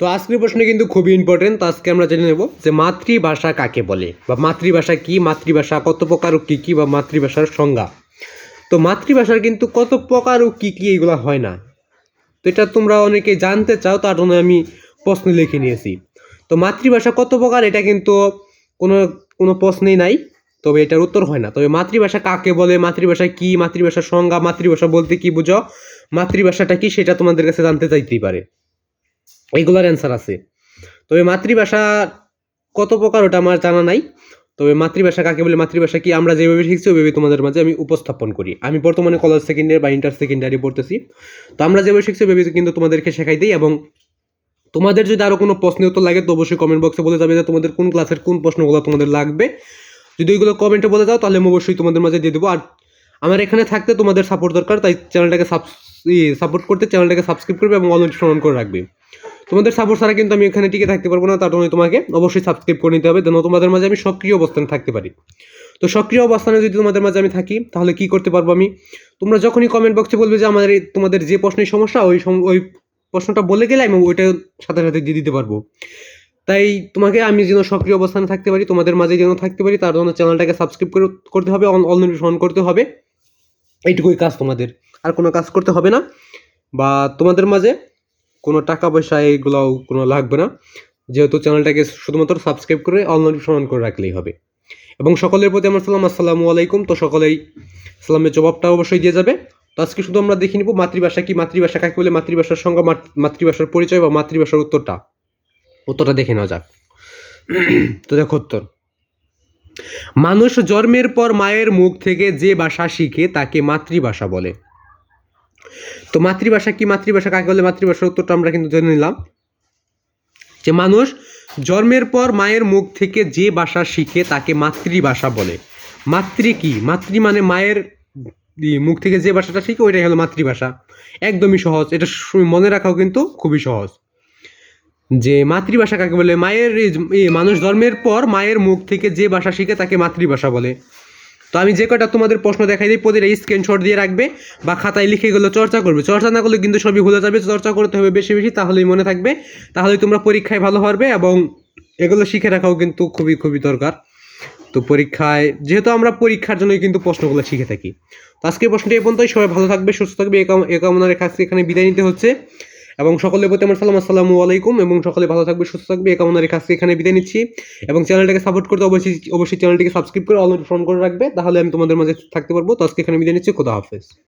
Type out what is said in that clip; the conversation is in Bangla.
তো আজকের প্রশ্ন কিন্তু খুবই ইম্পর্টেন্ট তো আজকে আমরা জেনে নেব যে মাতৃভাষা কাকে বলে? বা মাতৃভাষা কি? মাতৃভাষা কত প্রকার ও কী কী? বা মাতৃভাষার সংজ্ঞা? তো মাতৃভাষার কিন্তু কত প্রকার ও কী কী এগুলো হয় না? তো এটা তোমরা অনেকে জানতে চাও, তার জন্য আমি প্রশ্ন লিখে নিয়েছি। তো মাতৃভাষা কত প্রকার? এটা কিন্তু কোনো কোনো প্রশ্নেই নাই, তবে এটার উত্তর হয় না। তবে মাতৃভাষা কাকে বলে? মাতৃভাষা কি? মাতৃভাষার সংজ্ঞা? মাতৃভাষা বলতে কি বুঝো? মাতৃভাষাটা কি? সেটা তোমাদের কাছে জানতে চাইতেই পারে। এইগুলোর অ্যান্সার আছে। তবে মাতৃভাষা কত প্রকার ওটা আমার জানা নাই। তবে মাতৃভাষা কাকে বলে, মাতৃভাষা কি আমরা যেভাবে শিখছি, ওইভাবে তোমাদের মাঝে আমি উপস্থাপন করি। আমি বর্তমানে কলেজ সেকেন্ড ইয়ার বা ইন্টার সেকেন্ডারি পড়তেছি। তো আমরা যেভাবে শিখছি, ওইভাবে কিন্তু তোমাদেরকে শেখাই দিই এবং তোমাদের যদি আরও কোনো প্রশ্ন উত্তর লাগে, তো অবশ্যই কমেন্ট বক্সে বলে যাবে যে তোমাদের কোন ক্লাসের কোন প্রশ্নগুলো তোমাদের লাগবে। যদি ওইগুলো কমেন্টে বলে দাও তাহলে আমি অবশ্যই তোমাদের মাঝে দিয়ে দেবো। আর আমার এখানে থাকতে তোমাদের সাপোর্ট দরকার, তাই চ্যানেলটাকে সাপোর্ট করতে চ্যানেলটাকে সাবস্ক্রাইব করবে এবং অল নোটিফিকেশন করে রাখবে। তোমাদের সাপোর্ট ছাড়া কিন্তু আমি এখানে টিকে থাকতে পারব না, তার জন্য তোমাকে অবশ্যই সাবস্ক্রাইব করে নিতে হবে। যেন তোমাদের মাঝে আমি সক্রিয় অবস্থানে থাকতে পারি। তো সক্রিয় অবস্থানে যদি তোমাদের মাঝে আমি থাকি, তাহলে কি করতে পারব আমি? তোমরা যখনই কমেন্ট বক্সে বলবে যে আমাদের তোমাদের যে প্রশ্নের সমস্যা, ওই ওই প্রশ্নটা বলে গেলে আমি ওইটা সাথে সাথে দিয়ে দিতে পারব। তাই তোমাকে আমি যেন সক্রিয় অবস্থানে থাকতে পারি, তোমাদের মাঝে যেন থাকতে পারি, তার জন্য চ্যানেলটাকে সাবস্ক্রাইব করে, করতে হবে অল নোটিফিকেশন করতে হবে। এইটুকুই কাজ তোমাদের। আর কোনো কাজ করতে হবে না বা তোমাদের মাঝে কোনো টাকা পয়সা এইগুলোও কোনো লাগবে না। যেহেতু চ্যানেলটাকে শুধুমাত্র সাবস্ক্রাইব করে অল নোটিফিকেশন অন করে রাখলেই হবে। এবং সকলের প্রতি আমার সালাম, আসসালামু আলাইকুম। তো সকলেই সালামের জবাবটা অবশ্যই দিয়ে যাবে। তো আজকে শুধু আমরা দেখে নিব মাতৃভাষা কি, মাতৃভাষা কাকে বলে, মাতৃভাষার সঙ্গে মাত- মাতৃভাষার পরিচয় বা মাতৃভাষার উত্তরটা। উত্তরটা দেখে নেওয়া যাক। তো দেখো উত্তর। মানুষ জন্মের পর মায়ের মুখ থেকে যে ভাষা শিখে তাকে মাতৃভাষা বলে। তো মাতৃভাষা কি মাতৃভাষা, কাকে বলে মাতৃভাষার উত্তরটা আমরা কিন্তু জেনে নিলাম। যে মানুষ জন্মের পর মায়ের মুখ থেকে যে ভাষা শিখে তাকে মাতৃভাষা বলে। মাতৃ কি? মাতৃ মানে মায়ের মুখ থেকে যে ভাষাটা শিখে ওইটাই হলো মাতৃভাষা। একদমই সহজ। এটা মনে রাখাও কিন্তু খুবই সহজ। যে মাতৃভাষা কাকে বলে? মায়ের মানুষ জন্মের পর মায়ের মুখ থেকে যে ভাষা শিখে তাকে মাতৃভাষা বলে। তো আমি যে কয়টা তোমাদের প্রশ্ন দেখাই দিই, প্রতিটা স্ক্রিনশট দিয়ে রাখবে বা খাতায় লিখে গেলো চর্চা করবে। চর্চা না করলে কিন্তু সবই ভুলে যাবে, চর্চা করতে হবে বেশি বেশি, তাহলেই মনে থাকবে। তাহলে তোমরা পরীক্ষায় ভালো পারবে এবং এগুলো শিখে রাখাও কিন্তু খুবই খুবই দরকার। তো পরীক্ষায়, যেহেতু আমরা পরীক্ষার জন্যই কিন্তু প্রশ্নগুলো শিখে থাকি। তো আজকের প্রশ্নটি এ পর্যন্তই, সবাই ভালো থাকবে, সুস্থ থাকবে এ কাম- এ কামনার কাছে এখানে বিদায় নিতে হচ্ছে। এবং সকলের প্রতি আমার সালাম, আসসালামু আলাইকুম এবং সকলে ভালো থাকবে, সুস্থ থাকবে। এ কামনার কাছে এখানে বিদায় নিচ্ছি। এবং চ্যানেলটাকে সাপোর্ট করতে অবশ্যই অবশ্যই চ্যানেলটিকে সাবস্ক্রাইব করে অল ফোন করে রাখবে। তাহলে আমি তোমাদের মাঝে থাকতে পারব। তো আজকে এখানে বিদায় নিচ্ছি। খোদা হাফেজ।